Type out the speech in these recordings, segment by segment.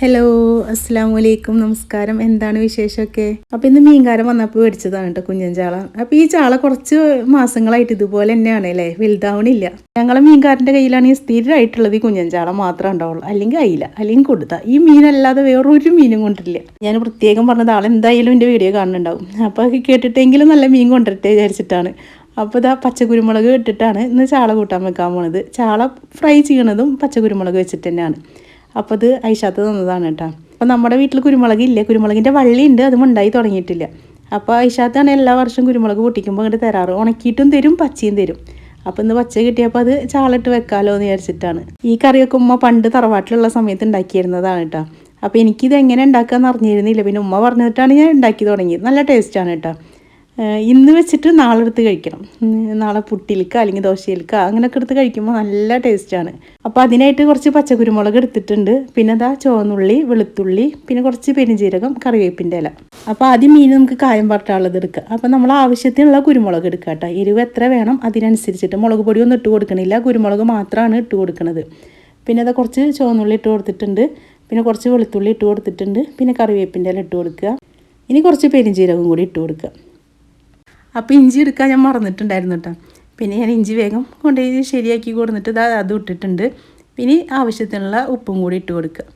Hello അസ്സാം വലൈക്കും നമസ്കാരം എന്താണ് വിശേഷമൊക്കെ അപ്പോൾ ഇന്ന് മീൻകാരം വന്നപ്പോൾ മേടിച്ചതാണ് കേട്ടോ കുഞ്ഞൻ ചാള. അപ്പോൾ ഈ ചാള കുറച്ച് മാസങ്ങളായിട്ട് ഇതുപോലെ തന്നെയാണ് അല്ലേ? വലുതാവണില്ല. ഞങ്ങളെ മീൻകാരന്റെ ഈ സ്ഥിരമായിട്ടുള്ളത് ഈ കുഞ്ഞൻ ചാള മാത്രമേ ഉണ്ടാവുള്ളൂ. അല്ലെങ്കിൽ അയില അല്ലെങ്കിൽ കൊടുത്ത. ഈ മീനല്ലാതെ വേറൊരു മീനും കൊണ്ടില്ല ഞാൻ പ്രത്യേകം പറഞ്ഞത് ആൾ എന്തായാലും എന്റെ വീഡിയോ കാണുന്നുണ്ടാവും. അപ്പോൾ കേട്ടിട്ടെങ്കിലും നല്ല മീൻ കൊണ്ടിട്ടേ വിചാരിച്ചിട്ടാണ്. അപ്പോൾ ഇതാ പച്ചക്കുരുമുളക് ഇട്ടിട്ടാണ് ഇന്ന് ചാള കൂട്ടാൻ വെക്കാൻ പോണത്. ചാള ഫ്രൈ ചെയ്യണതും പച്ചക്കുരുമുളക് വെച്ചിട്ട് തന്നെയാണ്. അപ്പോൾ അത് ഐഷാത്ത് തന്നതാണ് കേട്ടോ. അപ്പോൾ നമ്മുടെ വീട്ടിൽ കുരുമുളക് ഇല്ല? കുരുമുളകിന്റെ വള്ളി ഉണ്ട് അതും ഉണ്ടായി തുടങ്ങിയിട്ടില്ല. അപ്പോൾ ഐഷാത്താണ് എല്ലാ വർഷവും കുരുമുളക് പൊട്ടിക്കുമ്പോൾ അങ്ങോട്ട് തരാറ്. ഉണക്കിയിട്ടും തരും പച്ചയും തരും. അപ്പോൾ ഇന്ന് പച്ച കിട്ടിയപ്പോൾ അത് ചാളിട്ട് വെക്കാലോ എന്ന് വിചാരിച്ചിട്ടാണ്. ഈ കറിയൊക്കെ ഉമ്മ പണ്ട് തറവാട്ടിലുള്ള സമയത്ത് ഉണ്ടാക്കിയിരുന്നതാണ് കേട്ടോ. അപ്പോൾ എനിക്കിത് എങ്ങനെ ഉണ്ടാക്കാമെന്ന് അറിഞ്ഞിരുന്നില്ല. പിന്നെ ഉമ്മ പറഞ്ഞിട്ടാണ് ഞാൻ ഉണ്ടാക്കി തുടങ്ങിയത്. നല്ല ടേസ്റ്റാണ് കേട്ടോ. ഇന്ന് വെച്ചിട്ട് നാളെ എടുത്ത് കഴിക്കണം. നാളെ പുട്ടിലിക്ക അല്ലെങ്കിൽ ദോശയിൽക്ക അങ്ങനെയൊക്കെ എടുത്ത് കഴിക്കുമ്പോൾ നല്ല ടേസ്റ്റാണ് അപ്പോൾ അതിനായിട്ട് കുറച്ച് പച്ചക്കുരുമുളക് എടുത്തിട്ടുണ്ട്. പിന്നെ അതാ ചുവന്നുള്ളി വെളുത്തുള്ളി പിന്നെ കുറച്ച് പെരുംജീരകം കറിവേപ്പിന്റെ ഇല. അപ്പോൾ ആദ്യം മീൻ നമുക്ക് കായം പറട്ടാളത് എടുക്കുക. അപ്പോൾ നമ്മൾ ആവശ്യത്തിനുള്ള കുരുമുളക് എടുക്കുക കേട്ടോ. എരിവ് എത്ര വേണം അതിനനുസരിച്ചിട്ട് മുളക് പൊടിയൊന്നും ഇട്ട് കൊടുക്കണില്ല. കുരുമുളക് മാത്രമാണ് ഇട്ട് കൊടുക്കുന്നത് പിന്നെ അത് കുറച്ച് ചുവന്നുള്ളി ഇട്ട് കൊടുത്തിട്ടുണ്ട്. പിന്നെ കുറച്ച് വെളുത്തുള്ളി ഇട്ട് കൊടുത്തിട്ടുണ്ട്. പിന്നെ കറിവേപ്പിന്റെ ഇല ഇട്ട് കൊടുക്കുക. ഇനി കുറച്ച് പെരുംജീരകം കൂടി ഇട്ട് കൊടുക്കുക. അപ്പോൾ ഇഞ്ചി എടുക്കാൻ ഞാൻ മറന്നിട്ടുണ്ടായിരുന്നു കേട്ടോ. പിന്നെ ഞാൻ ഇഞ്ചി വേഗം കൊണ്ടുപോയി ശരിയാക്കി കൊടുത്തിട്ട് ഇതാ അത് ഇട്ടിട്ടുണ്ട്. പിന്നെ ആവശ്യത്തിനുള്ള ഉപ്പും കൂടി ഇട്ട് കൊടുക്കുക.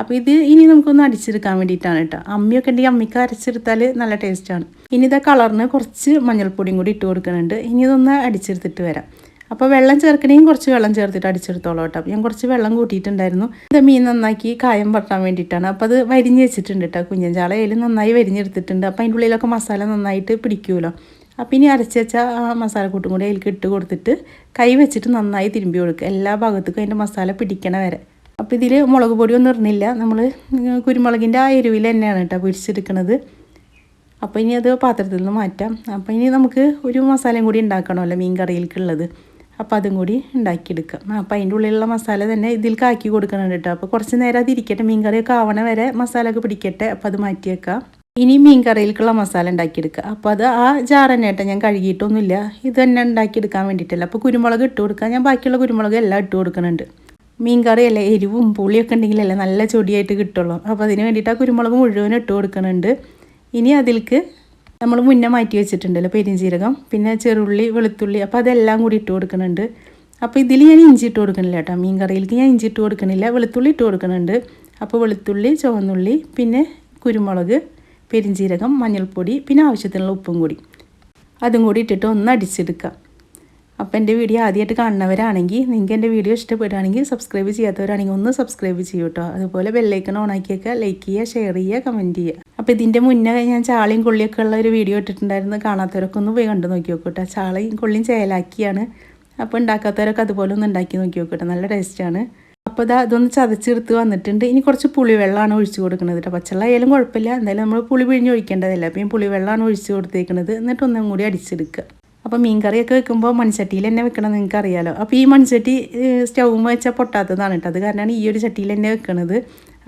അപ്പോൾ ഇത് ഇനി നമുക്കൊന്ന് അടിച്ചെടുക്കാൻ വേണ്ടിയിട്ടാണ് കേട്ടോ. അമ്മിയൊക്കെ ഉണ്ടെങ്കിൽ അമ്മിക്ക് അരച്ചെടുത്താൽ നല്ല ടേസ്റ്റാണ് ഇനി ഇതാ കളറിന് കുറച്ച് മഞ്ഞൾപ്പൊടിയും കൂടി ഇട്ട് കൊടുക്കുന്നുണ്ട്. ഇനി ഇതൊന്ന് അടിച്ചെടുത്തിട്ട് വരാം. അപ്പോൾ വെള്ളം ചേർക്കണമെങ്കിൽ കുറച്ച് വെള്ളം ചേർത്തിട്ട് അടിച്ചെടുത്തോളാം കേട്ടോ. ഞാൻ കുറച്ച് വെള്ളം കൂട്ടിയിട്ടുണ്ടായിരുന്നു. ഇത് മീൻ നന്നാക്കി കായം പറ്റാൻ വേണ്ടിയിട്ടാണ്. അപ്പോൾ അത് വരിഞ്ഞ് വെച്ചിട്ടുണ്ട് കേട്ടോ കുഞ്ഞൻ ചാളയിൽ നന്നായി വരിഞ്ഞെടുത്തിട്ടുണ്ട്. അപ്പോൾ അതിന്റെ ഉള്ളിലൊക്കെ മസാല നന്നായിട്ട് പിടിക്കുമല്ലോ. അപ്പോൾ ഇനി അരച്ച് വെച്ച ആ മസാലക്കൂട്ടും കൂടി അതിലേക്ക് ഇട്ട് കൊടുത്തിട്ട് കൈ വെച്ചിട്ട് നന്നായി തിരുമ്പി കൊടുക്കുക. എല്ലാ ഭാഗത്തേക്കും അതിന്റെ മസാല പിടിക്കണ വരെ. അപ്പോൾ ഇതിൽ മുളക് പൊടിയൊന്നും ഇടുന്നില്ല. നമ്മൾ കുരുമുളകിന്റെ ആ എരിവിൽ തന്നെയാണ് കേട്ടോ പൊരിച്ചെടുക്കണത്. അപ്പോൾ ഇനി അത് പാത്രത്തിൽ നിന്ന് മാറ്റാം. അപ്പോൾ ഇനി നമുക്ക് ഒരു മസാലയും കൂടി ഉണ്ടാക്കണമല്ലോ മീൻ കറിയിലേക്കുള്ളത്. അപ്പോൾ അതും കൂടി ഉണ്ടാക്കിയെടുക്കാം. അപ്പോൾ അതിന്റെ ഉള്ളിലുള്ള മസാല തന്നെ ഇതിലേക്ക് ആക്കി കൊടുക്കണം കേട്ടോ. അപ്പോൾ കുറച്ച് നേരം അതിരിക്കട്ടെ മീൻ കറിയൊക്കെ ആവണ വരെ മസാല ഒക്കെ പിടിക്കട്ടെ. അപ്പോൾ അത് മാറ്റി വെക്കാം ഇനി മീൻ കറിയിലേക്കുള്ള മസാല ഉണ്ടാക്കിയെടുക്കുക. അപ്പോൾ അത് ആ ജാർ തന്നെ ഞാൻ കഴുകിയിട്ടൊന്നുമില്ല. ഇത് തന്നെ ഉണ്ടാക്കിയെടുക്കാൻ വേണ്ടിയിട്ടല്ല. അപ്പോൾ കുരുമുളക് ഇട്ട് കൊടുക്കുക. ഞാൻ ബാക്കിയുള്ള കുരുമുളക് എല്ലാം ഇട്ട് കൊടുക്കുന്നുണ്ട്. മീൻ കറിയല്ലേ എരിവും പുളിയൊക്കെ ഉണ്ടെങ്കിലല്ലേ നല്ല ചൊടിയായിട്ട് കിട്ടുള്ളൂ. അപ്പോൾ അതിന് വേണ്ടിയിട്ട് ആ കുരുമുളക് മുഴുവൻ ഇട്ട് കൊടുക്കുന്നുണ്ട്. ഇനി അതിൽക്ക് നമ്മൾ മുന്നേ മാറ്റി വെച്ചിട്ടുണ്ടല്ലോ പെരിഞ്ചീരകം പിന്നെ ചെറുള്ളി വെളുത്തുള്ളി അപ്പോൾ അതെല്ലാം കൂടി ഇട്ട് കൊടുക്കുന്നുണ്ട്. അപ്പോൾ ഇതിൽ ഞാൻ ഇഞ്ചി ഇട്ട് കൊടുക്കണില്ല കേട്ടോ. മീൻ കറിയിലേക്ക് ഞാൻ ഇഞ്ചി ഇട്ട് കൊടുക്കണില്ല വെളുത്തുള്ളി ഇട്ട് കൊടുക്കുന്നുണ്ട്. അപ്പോൾ വെളുത്തുള്ളി ചുവന്നുള്ളി പിന്നെ കുരുമുളക്. പെരിഞ്ചീരകം മഞ്ഞൾപ്പൊടി പിന്നെ ആവശ്യത്തിനുള്ള ഉപ്പും കൂടി. അതും കൂടി ഇട്ടിട്ട് ഒന്ന് അടിച്ചെടുക്കാം അപ്പോൾ എന്റെ വീഡിയോ ആദ്യമായിട്ട് കാണുന്നവരാണെങ്കിൽ നിങ്ങൾക്ക് എന്റെ വീഡിയോ ഇഷ്ടപ്പെടുകയാണെങ്കിൽ സബ്സ്ക്രൈബ് ചെയ്യാത്തവരാണെങ്കിൽ ഒന്ന് സബ്സ്ക്രൈബ് ചെയ്യൂ കേട്ടോ അതുപോലെ ബെല്ലൈക്കൺ ഓണാക്കിയൊക്കെ ലൈക്ക് ചെയ്യുക ഷെയർ ചെയ്യുക കമന്റ് ചെയ്യുക. അപ്പോൾ ഇതിന്റെ മുന്നേ ഞാൻ ചാളയും കൊള്ളിയൊക്കെ ഉള്ള ഒരു വീഡിയോ ഇട്ടിട്ടുണ്ടായിരുന്നു. കാണാത്തവരൊക്കെ ഒന്ന് പോയി കണ്ടു നോക്കി നോക്കൂട്ടോ ചാളയും കൊള്ളിയും ചേലാക്കിയാണ്. അപ്പോൾ ഉണ്ടാക്കാത്തവരൊക്കെ അതുപോലെ ഒന്ന് ഉണ്ടാക്കി നോക്കി നോക്കട്ടെ നല്ല ടേസ്റ്റാണ് അപ്പോൾ ഇതാ അതൊന്ന് ചതച്ചെടുത്ത് വന്നിട്ടുണ്ട്. ഇനി കുറച്ച് പുളിവെള്ളമാണ് ഒഴിച്ചു കൊടുക്കുന്നത് കേട്ടോ. പച്ചവെള്ളം ആയാലും കുഴപ്പമില്ല. എന്തായാലും നമ്മൾ പുളി പിഴിഞ്ഞ് ഒഴിക്കേണ്ടതല്ല. അപ്പം ഈ പുളിവെള്ളമാണ് ഒഴിച്ച് കൊടുത്തേക്കുന്നത്. എന്നിട്ട് ഒന്നും കൂടി അടിച്ചെടുക്കുക. അപ്പോൾ മീൻകറിയൊക്കെ വെക്കുമ്പോൾ മൺചട്ടിയിൽ തന്നെ വെക്കണം നിങ്ങൾക്ക് അറിയാലോ അപ്പോൾ ഈ മൺചട്ടി സ്റ്റൗവും വെച്ചാൽ പൊട്ടാത്തതാണ് കേട്ടോ. അത് കാരണമാണ് ഈ ഒരു ചട്ടിയിൽ തന്നെ വെക്കണത്.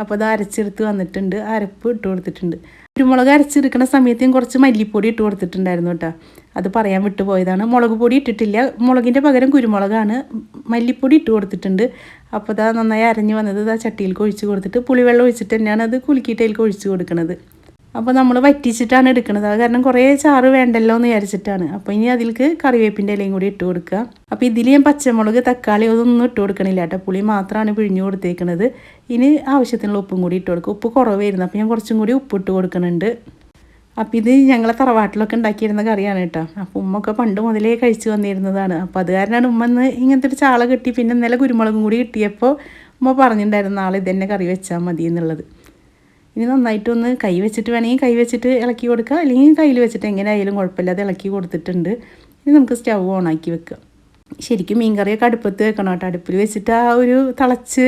അപ്പോൾ അത് അരച്ചെടുത്ത് വന്നിട്ടുണ്ട്. അരപ്പ് ഇട്ട് കൊടുത്തിട്ടുണ്ട്. കുരുമുളക് അരച്ചെടുക്കുന്ന സമയത്തും കുറച്ച് മല്ലിപ്പൊടി ഇട്ട് കൊടുത്തിട്ടുണ്ടായിരുന്നു കേട്ടോ. അത് പറയാൻ വിട്ടുപോയതാണ്. മുളക് പൊടി ഇട്ടിട്ടില്ല. മുളകിന്റെ പകരം കുരുമുളകാണ് മല്ലിപ്പൊടി ഇട്ട് കൊടുത്തിട്ടുണ്ട്. അപ്പോൾ ഇതാ നന്നായി അരഞ്ഞ് വന്നത് ഇതാ ചട്ടിയിലേക്ക് ഒഴിച്ച് കൊടുത്തിട്ട് പുളിവെള്ളം ഒഴിച്ചിട്ട് തന്നെയാണ് അത് കുലുക്കിയിട്ടതിലേക്ക് ഒഴിച്ച് കൊടുക്കുന്നത് അപ്പോൾ നമ്മൾ വറ്റിച്ചിട്ടാണ് എടുക്കുന്നത് അത് കാരണം കുറേ ചാറ് വേണ്ടല്ലോ എന്ന് വിചാരിച്ചിട്ടാണ്. അപ്പോൾ ഇനി അതിലേക്ക് കറിവേപ്പിന്റെ ഇലയും കൂടി ഇട്ട് കൊടുക്കുക. അപ്പോൾ ഇതിൽ ഞാൻ പച്ചമുളക് തക്കാളി അതൊന്നും ഇട്ട് കൊടുക്കണില്ല കേട്ടോ. പുളി മാത്രമാണ് പിഴിഞ്ഞു കൊടുത്തേക്കുന്നത് ഇനി ആവശ്യത്തിനുള്ള ഉപ്പും കൂടി ഇട്ട് കൊടുക്കുക. ഉപ്പ് കുറവായിരുന്നു. അപ്പോൾ ഞാൻ കുറച്ചും കൂടി ഉപ്പ് ഇട്ട് കൊടുക്കുന്നുണ്ട് അപ്പോൾ ഇത് ഞങ്ങളെ തറവാട്ടിലൊക്കെ ഉണ്ടാക്കിയിരുന്ന കറിയാണ് കേട്ടോ. അപ്പോൾ ഉമ്മൊക്കെ പണ്ട് മുതലേ കഴിച്ചു വന്നിരുന്നതാണ്. അപ്പോൾ അത് കാരണമാണ് ഉമ്മ ഇന്ന് ഇങ്ങനത്തെ ഒരു ചാള കിട്ടി. പിന്നെ ഇന്നലെ കുരുമുളകും കൂടി കിട്ടിയപ്പോൾ ഉമ്മ പറഞ്ഞിട്ടുണ്ടായിരുന്നു നാളെ ഇതന്നെ കറി വെച്ചാൽ മതി എന്നുള്ളത്. ഇനി നന്നായിട്ടൊന്ന് കൈ വെച്ചിട്ട് വേണമെങ്കിൽ കൈ വെച്ചിട്ട് ഇളക്കി കൊടുക്കുക അല്ലെങ്കിൽ കയ്യിൽ വെച്ചിട്ട് എങ്ങനെ ആയാലും കുഴപ്പമില്ലാതെ ഇളക്കി കൊടുത്തിട്ടുണ്ട്. ഇനി നമുക്ക് സ്റ്റൗ ഓണാക്കി വെക്കുക ശരിക്കും മീൻ കറിയൊക്കെ അടുപ്പത്ത് വെക്കണം കേട്ടോ. അടുപ്പിൽ വെച്ചിട്ട് ആ ഒരു തിളച്ച്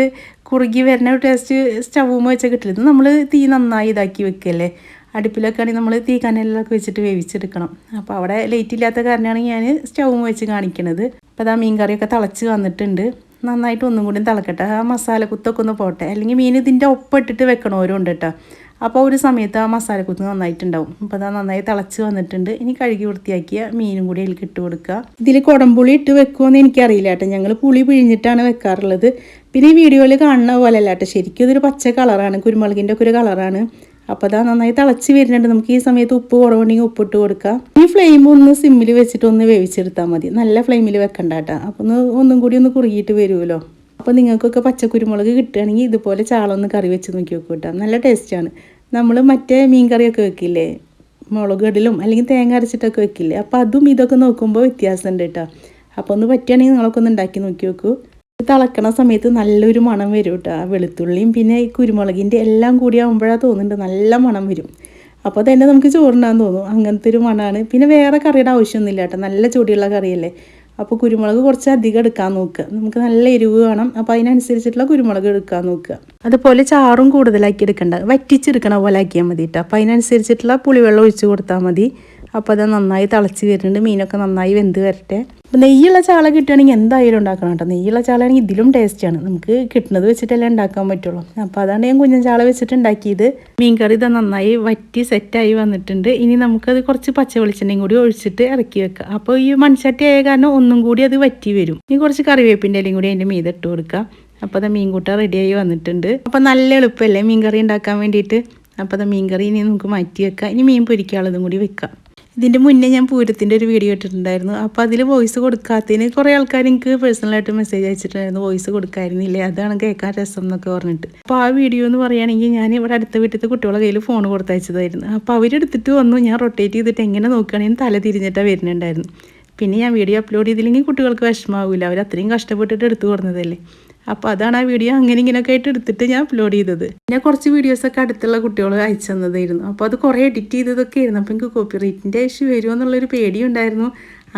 കുറുകി വരുന്ന ടേസ്റ്റ് സ്റ്റവ് വെച്ചാൽ കിട്ടില്ല. ഇത് നമ്മൾ തീ നന്നായി ഇതാക്കി വെക്കല്ലേ? അടുപ്പിലൊക്കെ ആണെങ്കിൽ നമ്മൾ തീ കനലിലൊക്കെ വെച്ചിട്ട് വേവിച്ചെടുക്കണം. അപ്പോൾ അവിടെ ലൈറ്റ് ഇല്ലാത്ത കാരണമാണ് ഞാൻ സ്റ്റൗവും വെച്ച് കാണിക്കണത്. അപ്പോൾ അതാ മീൻ കറിയൊക്കെ തിളച്ച് വന്നിട്ടുണ്ട്. നന്നായിട്ട് ഒന്നും കൂടി തിളക്കട്ടെ. ആ മസാല കുത്തൊക്കെ ഒന്ന് പോട്ടെ. അല്ലെങ്കിൽ മീൻ ഇതിന്റെ ഒപ്പം ഇട്ടിട്ട് വെക്കണം ഓരോണ്ട് കേട്ടോ അപ്പോൾ ഒരു സമയത്ത് ആ മസാല കുത്ത് നന്നായിട്ടുണ്ടാവും. അപ്പോൾ അതാ നന്നായി തിളച്ച് വന്നിട്ടുണ്ട്. ഇനി കഴുകി വൃത്തിയാക്കിയ മീനും കൂടി അതിൽ ഇട്ട് കൊടുക്കുക. ഇതിൽ കുടംപുളി ഇട്ട് വെക്കുമെന്ന് എനിക്കറിയില്ല കേട്ടോ ഞങ്ങൾ പുളി പിഴിഞ്ഞിട്ടാണ് വെക്കാറുള്ളത്. പിന്നെ ഈ വീഡിയോയിൽ കാണുന്ന പോലെ അല്ല കേട്ടോ ശരിക്കും ഇതൊരു പച്ച കളറാണ്. കുരുമുളകിന്റെ ഒക്കെ ഒരു കളറാണ്. അപ്പോൾ അതാ നന്നായി തിളച്ച് വരുന്നുണ്ട്. നമുക്ക് ഈ സമയത്ത് ഉപ്പ് കുറവുണ്ടെങ്കിൽ ഉപ്പിട്ട് കൊടുക്കാം. ഈ ഫ്ലെയിം ഒന്ന് സിമ്മിൽ വെച്ചിട്ട് ഒന്ന് വേവിച്ചെടുത്താൽ മതി. നല്ല ഫ്ലെയിമിൽ വെക്കണ്ട കേട്ടോ അപ്പോൾ ഒന്ന് ഒന്നും കൂടി ഒന്ന് കുറുകിയിട്ട് വരുമല്ലോ അപ്പോൾ നിങ്ങൾക്കൊക്കെ പച്ചക്കുരുമുളക് കിട്ടുകയാണെങ്കിൽ ഇതുപോലെ ചാളൊന്ന് കറി വെച്ച് നോക്കി നോക്കൂ കേട്ടോ നല്ല ടേസ്റ്റാണ് നമ്മൾ മറ്റേ മീൻ കറിയൊക്കെ വെക്കില്ലേ? മുളക് ഇടലും അല്ലെങ്കിൽ തേങ്ങ അരച്ചിട്ടൊക്കെ വെക്കില്ലേ? അപ്പോൾ അതും ഇതൊക്കെ നോക്കുമ്പോൾ വ്യത്യാസമുണ്ട് കേട്ടോ അപ്പോൾ ഒന്ന് പറ്റുകയാണെങ്കിൽ നിങ്ങളൊക്കെ ഒന്ന് ഉണ്ടാക്കി നോക്കി നോക്കൂ തിളക്കണ സമയത്ത് നല്ലൊരു മണം വരും കേട്ടോ ആ വെളുത്തുള്ളിയും പിന്നെ ഈ കുരുമുളകിന്റെ എല്ലാം കൂടി ആകുമ്പോഴാണ് തോന്നുന്നുണ്ട് നല്ല മണം വരും. അപ്പോൾ തന്നെ നമുക്ക് ചോറുണ്ടാകാൻ തോന്നും അങ്ങനത്തെ ഒരു മണമാണ് പിന്നെ വേറെ കറിയുടെ ആവശ്യമൊന്നുമില്ല കേട്ടോ നല്ല ചൂടിയുള്ള കറിയല്ലേ. അപ്പോൾ കുരുമുളക് കുറച്ച് അധികം എടുക്കാൻ നോക്കുക നമുക്ക് നല്ല എരിവ് വേണം അപ്പോൾ അതിനനുസരിച്ചിട്ടുള്ള കുരുമുളക് എടുക്കാൻ നോക്കുക. അതുപോലെ ചാറും കൂടുതലാക്കി എടുക്കണ്ട വറ്റിച്ചെടുക്കണ പോലെ ആക്കിയാൽ മതി കേട്ടോ. അപ്പോൾ അതിനനുസരിച്ചിട്ടുള്ള പുളിവെള്ളം ഒഴിച്ച് കൊടുത്താൽ മതി. അപ്പോൾ അത് നന്നായി തിളച്ച് വരുന്നുണ്ട് മീനൊക്കെ നന്നായി വെന്ത് വരട്ടെ. അപ്പോൾ നെയ്യുള്ള ചാള കിട്ടുകയാണെങ്കിൽ എന്തായാലും ഉണ്ടാക്കണം കേട്ടോ. നെയ്യുള്ള ചാളയാണെങ്കിൽ ഇതിലും ടേസ്റ്റാണ് നമുക്ക് കിട്ടുന്നത് വെച്ചിട്ടല്ലേ ഉണ്ടാക്കാൻ പറ്റുള്ളൂ. അപ്പോൾ അതാണ് ഞാൻ കുഞ്ഞൻ ചാള വെച്ചിട്ട് ഉണ്ടാക്കിയത്. മീൻകറി ഇത് നന്നായി വറ്റി സെറ്റായി വന്നിട്ടുണ്ട്. ഇനി നമുക്കത് കുറച്ച് പച്ച വെളിച്ചെണ്ണയും കൂടി ഒഴിച്ചിട്ട് ഇറക്കി വെക്കാം. അപ്പോൾ ഈ മൺചട്ടി ആയ കാരണം ഒന്നും കൂടി അത് വറ്റി വരും. ഇനി കുറച്ച് കറിവേപ്പിന്റെ ഇലയും കൂടി അതിന്റെ മീതെ ഇട്ട് കൊടുക്കാം. അപ്പോൾ അത് മീൻകൂട്ട റെഡിയായി വന്നിട്ടുണ്ട്. അപ്പോൾ നല്ല എളുപ്പമല്ലേ മീൻകറി ഉണ്ടാക്കാൻ വേണ്ടിയിട്ട്? അപ്പോൾ അത് മീൻകറി ഇനി നമുക്ക് മാറ്റി വെക്കാം. ഇനി മീൻ പൊരിക്കാനുള്ളതും കൂടി വെക്കാം. ഇതിന്റെ മുന്നേ ഞാൻ പൂരത്തിന്റെ ഒരു വീഡിയോ ഇട്ടിട്ടുണ്ടായിരുന്നു. അപ്പോൾ അതിൽ വോയിസ് കൊടുക്കാത്തതിന് കുറേ ആൾക്കാർ എനിക്ക് പേഴ്സണലായിട്ട് മെസ്സേജ് അയച്ചിട്ടുണ്ടായിരുന്നു. വോയിസ് കൊടുക്കായിരുന്നില്ലേ? അതാണ് കേൾക്കാൻ രസം എന്നൊക്കെ പറഞ്ഞിട്ട്. അപ്പോൾ ആ വീഡിയോ എന്ന് പറയുകയാണെങ്കിൽ ഞാൻ ഇവിടെ അടുത്ത വീട്ടിലത്തെ കുട്ടികളുടെ കയ്യിൽ ഫോൺ കൊടുത്തയച്ചതായിരുന്നു. അപ്പോൾ അവരെടുത്തിട്ട് വന്നു. ഞാൻ റൊട്ടേറ്റ് ചെയ്തിട്ട് എങ്ങനെ നോക്കുകയാണെങ്കിൽ തല തിരിഞ്ഞിട്ടാണ് വരുന്നുണ്ടായിരുന്നു. പിന്നെ ഞാൻ വീഡിയോ അപ്ലോഡ് ചെയ്തില്ലെങ്കിൽ കുട്ടികൾക്ക് വിഷമാവില്ല അവർ അത്രയും കഷ്ടപ്പെട്ടിട്ട് എടുത്തു കൊടുത്തതല്ലേ. അപ്പോൾ അതാണ് ആ വീഡിയോ അങ്ങനെ ഇങ്ങനെയൊക്കെ ആയിട്ട് എടുത്തിട്ട് ഞാൻ അപ്ലോഡ് ചെയ്തത്. ഞാൻ കുറച്ച് വീഡിയോസൊക്കെ അടുത്തുള്ള കുട്ടികൾ അയച്ചു തന്നതായിരുന്നു. അപ്പോൾ അത് കുറേ എഡിറ്റ് ചെയ്തതൊക്കെ ആയിരുന്നു. അപ്പോൾ എനിക്ക് കോപ്പി റൈറ്റിന്റെ ഇഷ്യൂ വരുമോ എന്നുള്ളൊരു പേടിയുണ്ടായിരുന്നു.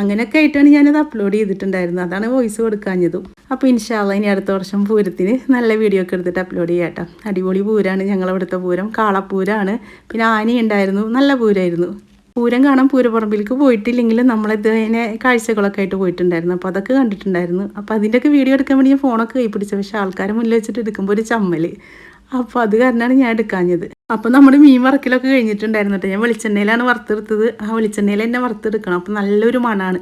അങ്ങനെയൊക്കെ ആയിട്ടാണ് ഞാനത് അപ്ലോഡ് ചെയ്തിട്ടുണ്ടായിരുന്നത്. അതാണ് വോയിസ് കൊടുക്കാഞ്ഞതും. അപ്പോൾ ഇൻഷാല്ല ഇനി അടുത്ത വർഷം പൂരത്തിന് നല്ല വീഡിയോ ഒക്കെ എടുത്തിട്ട് അപ്ലോഡ് ചെയ്യാട്ടോ അടിപൊളി പൂരമാണ് ഞങ്ങളവിടുത്തെ പൂരം. കാളപ്പൂരമാണ് പിന്നെ ആനയുണ്ടായിരുന്നു. നല്ല പൂരമായിരുന്നു പൂരം കാണാൻ പൂരപ്പറമ്പിലേക്ക് പോയിട്ടില്ലെങ്കിലും നമ്മളിതിനെ കാഴ്ചകളൊക്കെ ആയിട്ട് പോയിട്ടുണ്ടായിരുന്നു. അപ്പോൾ അതൊക്കെ കണ്ടിട്ടുണ്ടായിരുന്നു. അപ്പോൾ അതിന്റെയൊക്കെ വീഡിയോ എടുക്കാൻ വേണ്ടി ഞാൻ ഫോണൊക്കെ കൈ പിടിച്ചത് പക്ഷേ ആൾക്കാരെ മുന്നിൽ വെച്ചിട്ട് എടുക്കുമ്പോൾ ഒരു ചമ്മൽ അപ്പോൾ അത് കാരണമാണ് ഞാൻ എടുക്കാഞ്ഞത്. അപ്പോൾ നമ്മുടെ മീൻ വറക്കലൊക്കെ കഴിഞ്ഞിട്ടുണ്ടായിരുന്നു കേട്ടോ. ഞാൻ വെളിച്ചെണ്ണയിലാണ് വറുത്തെടുത്തത്. ആ വെളിച്ചെണ്ണയിൽ തന്നെ വറുത്തെടുക്കണം. അപ്പോൾ നല്ലൊരു മണമാണ്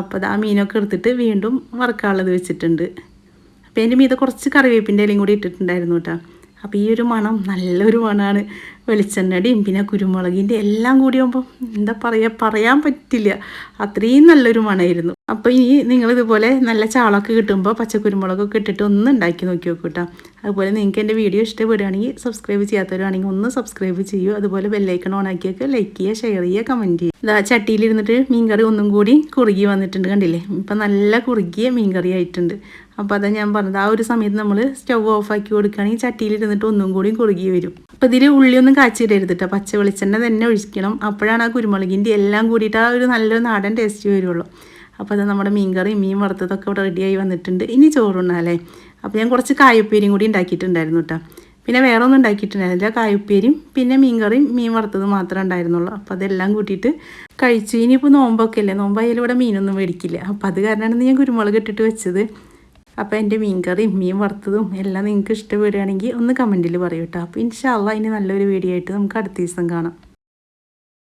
അപ്പോൾ അത് ആ മീനൊക്കെ എടുത്തിട്ട് വീണ്ടും വറുക്കാനുള്ളത് വെച്ചിട്ടുണ്ട്. അപ്പോൾ എന്റെ മീത കുറച്ച് കറിവേപ്പിന്റെ ഇലയും കൂടി ഇട്ടിട്ടുണ്ടായിരുന്നു കേട്ടോ. അപ്പോൾ ഈ ഒരു മണം നല്ലൊരു മണമാണ് വെളിച്ചെണ്ണയുടെയും പിന്നെ കുരുമുളകിന്റെ എല്ലാം കൂടി ആകുമ്പോൾ എന്താ പറയുക പറയാൻ പറ്റില്ല. അത്രയും നല്ലൊരു മണമായിരുന്നു അപ്പോൾ ഇനി നിങ്ങളിതുപോലെ നല്ല ചാളൊക്കെ കിട്ടുമ്പോൾ പച്ചക്കുരുമുളകൊക്കെ ഇട്ടിട്ട് ഒന്ന് ഉണ്ടാക്കി നോക്കി നോക്കൂ കേട്ടോ അതുപോലെ നിങ്ങൾക്ക് എന്റെ വീഡിയോ ഇഷ്ടപ്പെടുകയാണെങ്കിൽ സബ്സ്ക്രൈബ് ചെയ്യാത്തവരാണെങ്കിൽ ഒന്ന് സബ്സ്ക്രൈബ് ചെയ്യൂ. അതുപോലെ ബെല്ലൈക്കൺ ഓൺ ആക്കിയൊക്കെ ലൈക്ക് ചെയ്യുക ഷെയർ ചെയ്യുക കമന്റ് ചെയ്യുക. ഇതാ ചട്ടിയിലിരുന്നിട്ട് മീൻകറി ഒന്നും കൂടി കുറുകി വന്നിട്ടുണ്ട് കണ്ടില്ലേ? ഇപ്പം നല്ല കുറുകിയ മീൻകറി ആയിട്ടുണ്ട്. അപ്പോൾ അതാ ഞാൻ പറഞ്ഞത്. ആ ഒരു സമയത്ത് നമ്മൾ സ്റ്റവ് ഓഫ് ആക്കി കൊടുക്കുകയാണെങ്കിൽ ചട്ടിയിലിരുന്നിട്ട് ഒന്നും കൂടി കുറുകി വരും. അപ്പോൾ ഇതിൽ ഉള്ളിയൊന്നും കാച്ചിടരുത് കേട്ടോ പച്ച വെളിച്ചെണ്ണ തന്നെ ഒഴിക്കണം. അപ്പോഴാണ് ആ കുരുമുളകിന്റെ എല്ലാം കൂടിയിട്ട് ആ ഒരു നല്ലൊരു നാടൻ ടേസ്റ്റ് വരുള്ളൂ. അപ്പോൾ അത് നമ്മുടെ മീൻകറി മീൻ വറുത്തതൊക്കെ ഇവിടെ റെഡിയായി വന്നിട്ടുണ്ട്. ഇനി ചോറുണ്ണാലേ അപ്പോൾ ഞാൻ കുറച്ച് കായുപ്പേരിയും കൂടി ഉണ്ടാക്കിയിട്ടുണ്ടായിരുന്നു കേട്ടോ പിന്നെ വേറെ ഒന്നും ഉണ്ടാക്കിയിട്ടുണ്ടായിരുന്നില്ല കായുപ്പേരിയും പിന്നെ മീൻകറിയും മീൻ വറുത്തത് മാത്രമേ ഉണ്ടായിരുന്നുള്ളൂ. അപ്പോൾ അതെല്ലാം കൂട്ടിയിട്ട് കഴിച്ചു. ഇനിയിപ്പോൾ നോമ്പൊക്കെ അല്ലേ? നോമ്പായാലും ഇവിടെ മീനൊന്നും മേടിക്കില്ല. അപ്പോൾ അത് കാരണമാണ് ഞാൻ കുരുമുളക് ഇട്ടിട്ട് വെച്ചത്. അപ്പോൾ എന്റെ മീൻകറിയും മീൻ വറുത്തതും എല്ലാം നിങ്ങൾക്ക് ഇഷ്ടപ്പെടുകയാണെങ്കിൽ ഒന്ന് കമന്റിൽ പറയൂ കേട്ടോ അപ്പോൾ ഇൻഷാല്ല ഇനി നല്ലൊരു വീഡിയോ ആയിട്ട് നമുക്ക് അടുത്ത ദിവസം കാണാം.